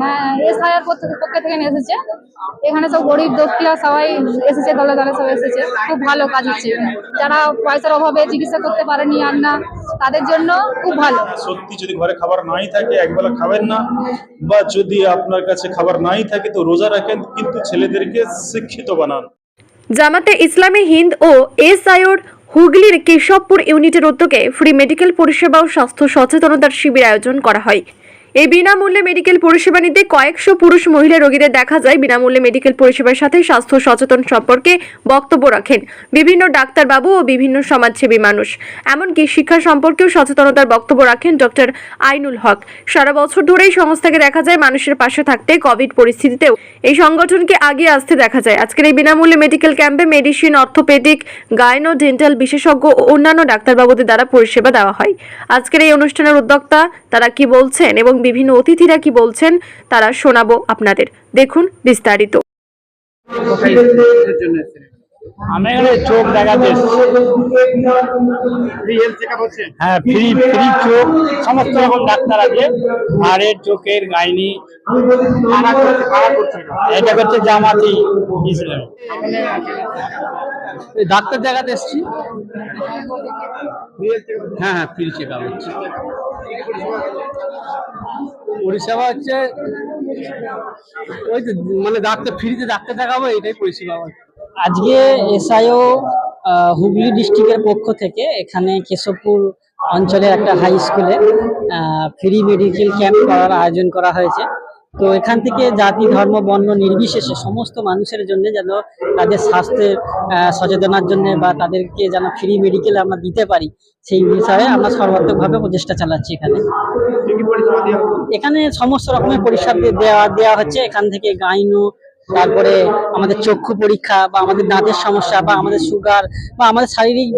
হ্যাঁ এসআইআর পক্ষ থেকে নিয়ে এসেছে। এখানে সব গরিব দুঃখীরা সবাই এসেছে দলে দলে সব এসেছে। খুব ভালো কাজ হচ্ছে যারা পয়সার অভাবে চিকিৎসা করতে পারেনি আর না তাদের জন্য খুব ভালো। সত্যি যদি ঘরে খাবার নাই থাকে একবেলা খাবেন না বা যদি আপনার কাছে খাবার নাই থাকে তো রোজা রাখেন কিন্তু ছেলেদেরকে শিক্ষিত বানান। জামাতে ইসলামী হিন্দ ও এসআইওর হুগলির কেশবপুর ইউনিটের উদ্যোগে ফ্রি মেডিকেল পরিষেবা ও স্বাস্থ্য সচেতনতার শিবির আয়োজন করা হয়। এই বিনামূল্যে মেডিকেল পরিষেবা নিতে কয়েকশো পুরুষ মহিলা রোগীদের দেখা যায়। বিনামূল্যে মেডিকেল পরিষেবার সাথে স্বাস্থ্য সচেতন সম্পর্কে বক্তব্য রাখেন বিভিন্ন ডাক্তারবাবু ও বিভিন্ন সমাজসেবী মানুষ। এমনকি শিক্ষা সম্পর্কেও সচেতনতার বক্তব্য রাখেন ডক্টর আইনুল হক। সারা বছর ধরেই সংস্থাকে দেখা যায় মানুষের পাশে থাকতে কোভিড পরিস্থিতিতেও। এই সংগঠনকে আগিয়ে আসতে দেখা যায়। আজকের এই বিনামূল্যে মেডিকেল ক্যাম্পে মেডিসিন, অর্থোপেডিক, গাইনো, ডেন্টাল বিশেষজ্ঞ ও অন্যান্য ডাক্তারবাবুদের দ্বারা পরিষেবা দেওয়া হয়। আজকের এই অনুষ্ঠানের উদ্যোক্তা তারা কি বলছেন এবং বিভিন্ন অতিথিরা কি বলছেন তারা শোনাবো আপনাদের। দেখুন বিস্তারিত। আমি এখানে চোখ দেখাতে হ্যাঁ ফ্রি ফ্রি চোখ সমস্ত রকম ডাক্তার আছে হাড়ের চোখের গাইনি। এটা? করছে জামাতি ইসলাম। ডাক্তার দেখাতে এসেছি। হ্যাঁ হ্যাঁ ফ্রি চেক আপ হচ্ছে। পরিষেবা হচ্ছে, ওই তো মানে ডাক্তার, ফ্রিতে ডাক্তার দেখাবো, এটাই পরিষেবা আজকে এসআইও হুগলি ডিস্ট্রিক্টের পক্ষ থেকে এখানে কেশবপুর অঞ্চলের একটা হাই স্কুলে ফ্রি মেডিকেল ক্যাম্প করার আয়োজন করা হয়েছে। তো এখান থেকে জাতি, ধর্ম, বর্ণ নির্বিশেষে সমস্ত মানুষের জন্য যেন তাদের স্বাস্থ্যের সচেতনার জন্য বা তাদেরকে যেন ফ্রি মেডিকেল আমরা দিতে পারি, সেই বিষয়ে আমরা সর্বাত্মকভাবে প্রচেষ্টা চালাচ্ছি এখানে। এখানে সমস্ত রকমের পরিষেবা দেওয়া দেওয়া হচ্ছে। এখান থেকে গাইনু তারপরে আমাদের চক্ষু পরীক্ষা বা আমাদের দাঁতের সমস্যা বা আমাদের সুগার বা আমাদের শারীরিক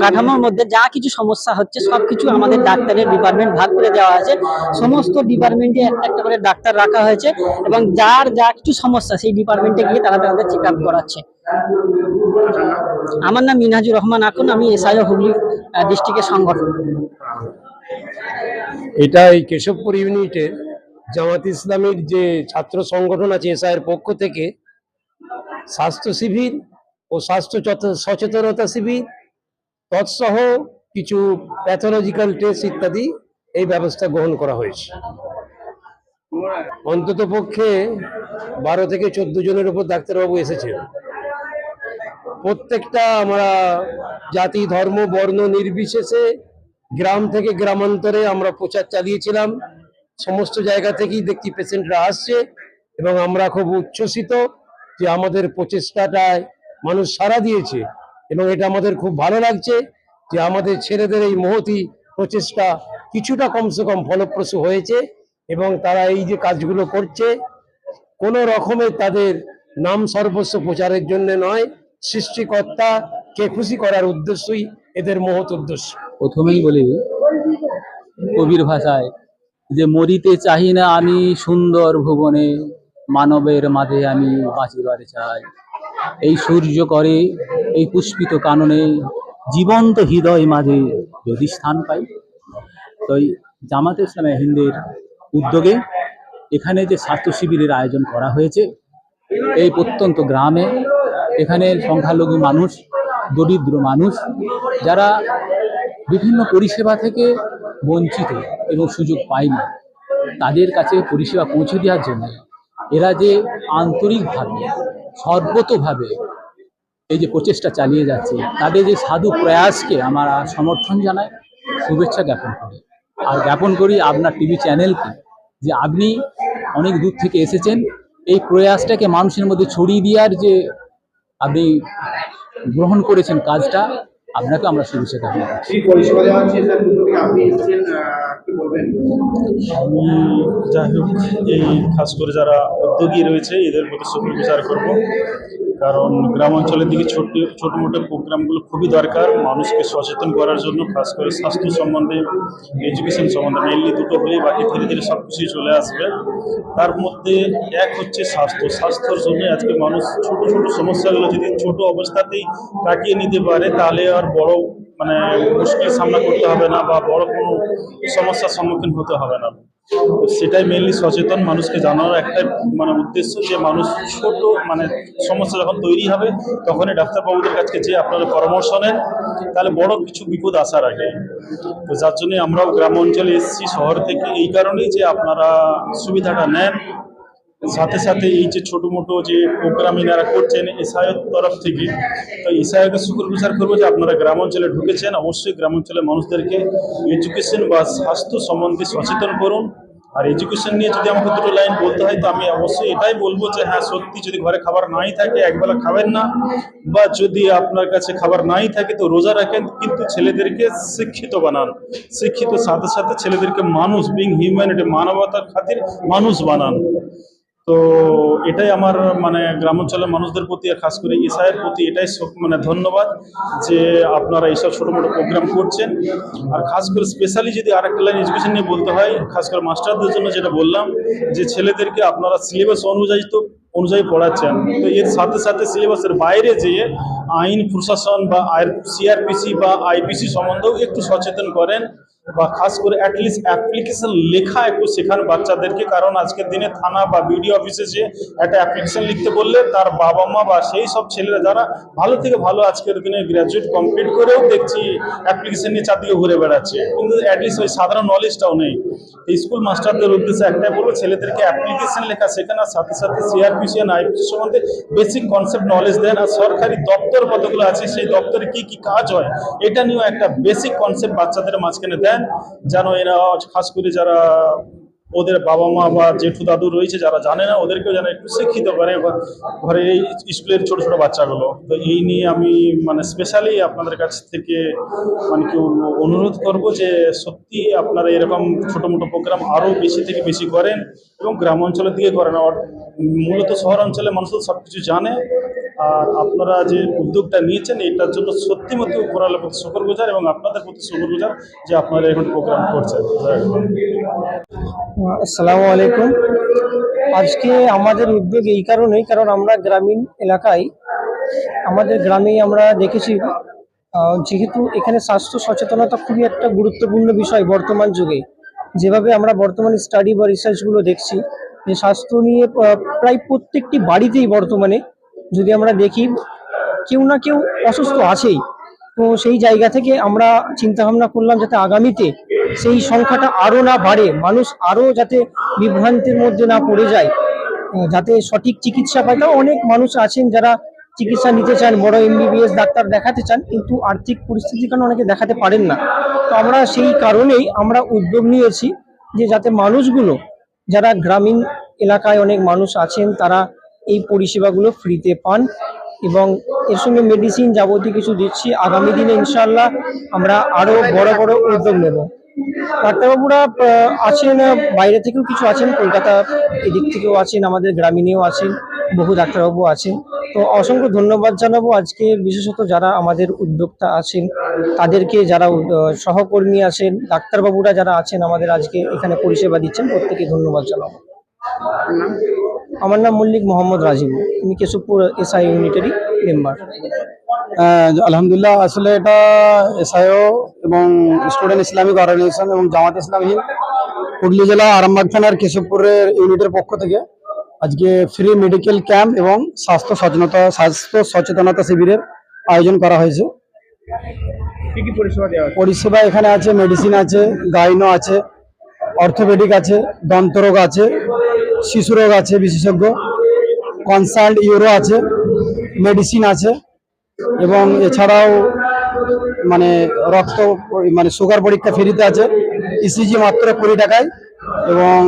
কাঠামোর মধ্যে যা কিছু সমস্যা হচ্ছে, সব কিছু আমাদের ডাক্তারের ডিপার্টমেন্ট ভাগ করে দেওয়া আছে সমস্ত ডিপার্টমেন্টে একটা করে ডাক্তার রাখা হয়েছে এবং যার যা কিছু সমস্যা সেই ডিপার্টমেন্টে গিয়ে তারা তাদের চেক আপ করাচ্ছে। আমার নাম মিনহাজুর রহমান আকুন, আমি এসআইও হুগলি ডিস্ট্রিক্টের সংগঠন এটা এই কেশবপুর ইউনিটের জামাত ইসলামের যে ছাত্র সংগঠন আছে এসআইয়ের পক্ষ থেকে, স্বাস্থ্য শিবির ও স্বাস্থ্য চত- সচেতনতা শিবির, তৎসহ কিছু প্যাথোলজিক্যাল টেস্ট ইত্যাদি এই ব্যবস্থা গ্রহণ করা হয়েছে। অন্তত পক্ষে বারো থেকে চোদ্দ জনের উপর ডাক্তারবাবু এসেছেন প্রত্যেকটা আমরা জাতি, ধর্ম, বর্ণ নির্বিশেষে গ্রাম থেকে গ্রামান্তরে আমরা প্রচার চালিয়েছিলাম। সমস্ত জায়গা থেকেই দেখছি পেশেন্টরা আসছে এবং আমরা খুব উচ্ছ্বসিত যে আমাদের প্রচেষ্টাটায় মানুষ সাড়া দিয়েছে এবং এটা আমাদের খুব ভালো লাগছে যে আমাদের ছেলেদের এই মহতি প্রচেষ্টা কিছুটা কমসে কম ফলপ্রসূ হয়েছে এবং তারা এই যে কাজগুলো করছে, কোনো রকমের তাদের নাম সর্বস্ব প্রচারের জন্য নয়, সৃষ্টিকর্তা কে খুশি করার উদ্দেশ্যই এদের মহৎ উদ্দেশ্য। প্রথমেই বলি কবির ভাষায় যে মরিতে চাহি না আমি সুন্দর ভুবনে, মানবের মাঝে আমি বাঁচিবারে চাই। এই সূর্য করে, এই পুষ্পিত কাননে, জীবন্ত হৃদয় মাঝে যদি স্থান পাই, তো জামাতে ইসলামে হিন্দের উদ্যোগে এখানে যে স্বাস্থ্য শিবিরের আয়োজন করা হয়েছে, এই প্রত্যন্ত গ্রামে এখানে সংখ্যালঘু মানুষ, দরিদ্র মানুষ, যারা বিভিন্ন পরিষেবা থেকে বঞ্চিত এবং সুযোগ পায়নি। তাদের কাছে পরিষেবা পৌঁছে দেওয়ার জন্য এরা যে আন্তরিকভাবে, সর্বতভাবে এই যে প্রচেষ্টা চালিয়ে যাচ্ছে, তাদের যে সাধু প্রয়াসকে আমরা সমর্থন জানাই, শুভেচ্ছা জ্ঞাপন করি। আর জ্ঞাপন করি আপনার টিভি চ্যানেলকে যে আপনি অনেক দূর থেকে এসেছেন, এই প্রয়াসটাকে মানুষের মধ্যে ছড়িয়ে দেওয়ার যে আপনি গ্রহণ করেছেন কাজটা আপনাকে আমরা শুভেচ্ছা জ্ঞাপন আমি যাই হোক, এই খাস করে যারা উদ্যোগী রয়েছে, এদের প্রতি শুক্র বিচার করব। কারণ গ্রাম অঞ্চলের দিকে ছোট ছোট মোটো প্রোগ্রামগুলো খুবই দরকার। মানুষকে সচেতন করার জন্য, খাস করে স্বাস্থ্য সম্বন্ধে এডুকেশন সম্বন্ধে মেনলি দুটো হলেই বাকি ধীরে ধীরে সব কিছুই চলে আসবে। তার মধ্যে এক হচ্ছে স্বাস্থ্য। স্বাস্থ্যর জন্য আজকে মানুষ ছোট ছোট সমস্যাগুলো যদি ছোট অবস্থাতেই কাটিয়ে নিতে পারে, তাহলে আর বড় মানে মুশকিল সামনা করতে হবে না, বা বড় কোনো সমস্যার সম্মুখীন হতে হবে না। সেটাই মেনলি সচেতন মানুষকে জানানোর একটা মানে উদ্দেশ্য যে মানুষ ছোট মানে সমস্যা যখন তৈরি হবে, তখনই ডাক্তারবাবুদের কাছে যে আপনারা পরামর্শ নেন। তাহলে বড় কিছু বিপদ আসার আগে। তো যার জন্যে আমরাও গ্রাম অঞ্চলে এসেছি, শহর থেকে এই কারণেই যে আপনারা সুবিধাটা নেন। সাথে সাথে এই যে ছোটো মোটো যে প্রোগ্রাম এনারা করছেন এসআইয়ের তরফ থেকে, তো এসআইকে শুক্রগুজার করব যে আপনারা গ্রাম অঞ্চলে ঢুকেছেন, অবশ্যই গ্রাম অঞ্চলের মানুষদেরকে এডুকেশন বা স্বাস্থ্য সম্বন্ধে সচেতন করুন। আর এডুকেশন নিয়ে যদি আমাকে দুটো লাইন বলতে হয়, তো আমি অবশ্যই এটাই বলব যে হ্যাঁ সত্যি যদি ঘরে খাবার নাই থাকে, একবেলা খাবেন না। বা যদি আপনার কাছে খাবার নাই থাকে, তো রোজা রাখেন, কিন্তু ছেলেদেরকে শিক্ষিত বানান। শিক্ষিত সাথে সাথে ছেলেদেরকে মানুষ বিং হিউম্যানিটি মানবতার খাতির মানুষ বানান। তো এটাই আমার মানে গ্রামাঞ্চলের মানুষদের প্রতি আর খাস করে ইসাইয়ের প্রতি এটাই মানে ধন্যবাদ যে আপনারা এইসব ছোটো মোটো প্রোগ্রাম করছেন। আর খাস করে স্পেশালি যদি আরেকটা লাইন এডুকেশন নিয়ে বলতে হয়, খাস করে মাস্টারদের জন্য যেটা বললাম যে ছেলেদেরকে আপনারা সিলেবাস অনুযায়ী তো, অনুযায়ী পড়াচ্ছেন। তো এর সাথে সাথে সিলেবাসের বাইরে যেয়ে আইন, প্রশাসন বা আই সিআরপিসি বা আইপিসি সম্বন্ধেও একটু সচেতন করেন। বা খাস করে অ্যাটলিস্ট অ্যাপ্লিকেশন লেখা একটু শেখান বাচ্চাদেরকে। কারণ আজকের দিনে থানা বা বিডিও অফিসে যে একটা অ্যাপ্লিকেশন লিখতে বললে তার বাবা মা বা সেই সব ছেলেরা যারা ভালো থেকে ভালো আজকের দিনে গ্র্যাজুয়েট কমপ্লিট করেও দেখছি অ্যাপ্লিকেশন নিয়ে চারদিকে ঘুরে বেড়াচ্ছে। কিন্তু অ্যাটলিস্ট ওই সাধারণ নলেজটাও নেই। স্কুল মাস্টারদের উদ্দেশ্যে একটাই বলব, ছেলেদেরকে অ্যাপ্লিকেশন লেখা শেখানোর সাথে সাথে সিআরপিসি আর আইপিসি সম্বন্ধে বেসিক কনসেপ্ট নলেজ দেন আর সরকারি দপ্তর কতগুলো আছে, সেই দপ্তরে কি কি কাজ হয়, এটা নিয়েও একটা বেসিক কনসেপ্ট বাচ্চাদের মাঝখানে দেন। যেন এরা খাস করে যারা ওদের বাবা মা বা জেঠু দাদু রয়েছে, যারা জানে না, ওদেরকেও যেন একটু শিক্ষিত করে। ঘরে এই স্কুলের ছোট ছোট বাচ্চাগুলো। তো এই নিয়ে আমি মানে স্পেশালি আপনাদের কাছ থেকে মানে কি অনুরোধ করব যে সত্যি আপনারা এরকম ছোটো মোটো প্রোগ্রাম আরও বেশি থেকে বেশি করেন এবং গ্রাম অঞ্চলের দিকে করেন। মূলত শহর অঞ্চলে মানুষ সব কিছু জানে। আর আপনারা যে উদ্যোগটা নিয়েছেন, এটার জন্য সত্যি মতো উপরালের প্রতি শুকর গুজার এবং আপনাদের প্রতি শুকর গুজার যে আপনারা এখন প্রোগ্রাম করছেন। আসসালামু আলাইকুম। আজকে আমাদের উদ্যোগ এই কারণেই, কারণ আমরা গ্রামীণ এলাকায়, আমাদের গ্রামেই আমরা দেখেছি যেহেতু এখানে স্বাস্থ্য সচেতনতা খুবই একটা গুরুত্বপূর্ণ বিষয় বর্তমান যুগে। যেভাবে আমরা বর্তমান স্টাডি বা রিসার্চগুলো দেখছি, যে স্বাস্থ্য নিয়ে প্রায় প্রত্যেকটি বাড়িতেই বর্তমানে যদি আমরা দেখি, কেউ না কেউ অসুস্থ আছেই। তো সেই জায়গা থেকে আমরা চিন্তা ভাবনা করলাম যাতে আগামীতে সেই সংখ্যাটা আরও না বাড়ে, মানুষ আরও যাতে বিভ্রান্তির মধ্যে না পড়ে যায় যাতে সঠিক চিকিৎসা পায়। তাও অনেক মানুষ আছেন যারা চিকিৎসা নিতে চান, বড় এমবিবিএস ডাক্তার দেখাতে চান, কিন্তু আর্থিক পরিস্থিতির কারণে অনেকে দেখাতে পারেন না? তো আমরা সেই কারণেই আমরা উদ্যোগ নিয়েছি যে যাতে মানুষগুলো, যারা গ্রামীণ এলাকায় অনেক মানুষ আছেন, তারা এই পরিষেবাগুলো ফ্রিতে পান এবং এর সঙ্গে মেডিসিন যাবতীয় কিছু দিচ্ছি। আগামী দিনে ইনশাল্লাহ আমরা আরও বড় বড় উদ্যোগ নেব। ডাক্তারবাবুরা আছেন, বাইরে থেকেও কিছু আছেন, কলকাতা এদিক থেকেও আছেন, আমাদের গ্রামীণেও আছেন, বহু ডাক্তারবাবু আছেন। তো অসংখ্য ধন্যবাদ জানাব আজকে বিশেষত যারা আমাদের উদ্যোক্তা আছেন, তাদেরকে যারা সহকর্মী আছেন, ডাক্তারবাবুরা যারা আছেন, আমাদের আজকে এখানে পরিষেবা দিচ্ছেন প্রত্যেকে ধন্যবাদ জানাব। আমার নাম মল্লিক মোহাম্মদ রাজীব। আমি কেশবপুর এসআই ইউনিটেরই মেম্বার আলহামদুলিল্লাহ আসলে এটা এসআইও এবং স্টুডেন্ট ইসলামিক অর্গানাইজেশন এবং জামাত ইসলাম হুগলি জেলা আরামবাগ থানার কেশবপুরের ইউনিটের পক্ষ থেকে আজকে ফ্রি মেডিকেল ক্যাম্প এবং স্বাস্থ্য সচেতনতা স্বাস্থ্য সচেতনতা শিবিরের আয়োজন করা হয়েছে। কি কি পরিষেবা দেওয়া হচ্ছে পরিষেবা এখানে আছে মেডিসিন আছে গাইনো আছে অর্থোপেডিক আছে, দন্তরোগ আছে, শিশুরোগ আছে, বিশেষজ্ঞ। কনসাল্ট ইউরো আছে, মেডিসিন আছে, এবং এছাড়াও মানে রক্ত মানে সুগার পরীক্ষা ফ্রিতে আছে ইসিজি মাত্র কুড়ি টাকায়, এবং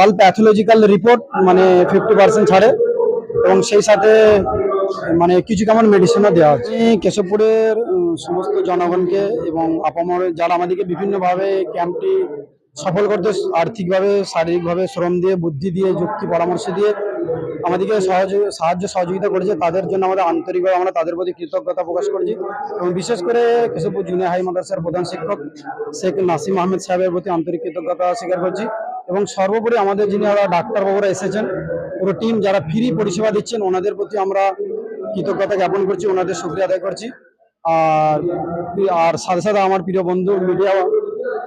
অল প্যাথোলজিক্যাল রিপোর্ট মানে ফিফটি পার্সেন্ট ছাড়ে, এবং সেই সাথে মানে কিছু কেমন মেডিসিনও দেওয়া হচ্ছে। কেশবপুরের সমস্ত জনগণকে এবং আপামর যারা আমাদেরকে বিভিন্নভাবে ক্যাম্পটি সফল করতে আর্থিকভাবে, শারীরিকভাবে শ্রম দিয়ে, বুদ্ধি দিয়ে, যুক্তি, পরামর্শ দিয়ে আমাদেরকে সাহায্য, সহযোগিতা করেছে। তাদের জন্য আমাদের আন্তরিকভাবে আমরা তাদের প্রতি কৃতজ্ঞতা প্রকাশ করছি। এবং বিশেষ করে কেশবপুর জুনিয়র হাই মাদ্রাসার প্রধান শিক্ষক শেখ নাসিম আহমেদ সাহেবের প্রতি আন্তরিক কৃতজ্ঞতা স্বীকার করছি। এবং সর্বোপরি আমাদের যিনি ডাক্তারবাবুরা এসেছেন, পুরো টিম যারা ফ্রি পরিষেবা দিচ্ছেন, ওনাদের প্রতি আমরা কৃতজ্ঞতা জ্ঞাপন করছি, ওনাদের শুক্রিয়া আদায় করছি। আর আর সাথে সাথে আমার প্রিয় বন্ধু, মিডিয়া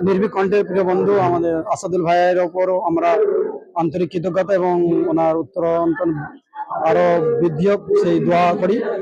নির্ভীক কণ্ঠের প্রিয় বন্ধু আমাদের আসাদুল ভাইয়ের ওপরও আমরা আন্তরিক কৃতজ্ঞতা এবং ওনার উত্তর আরও বৃদ্ধি হোক সেই দোয়া করি।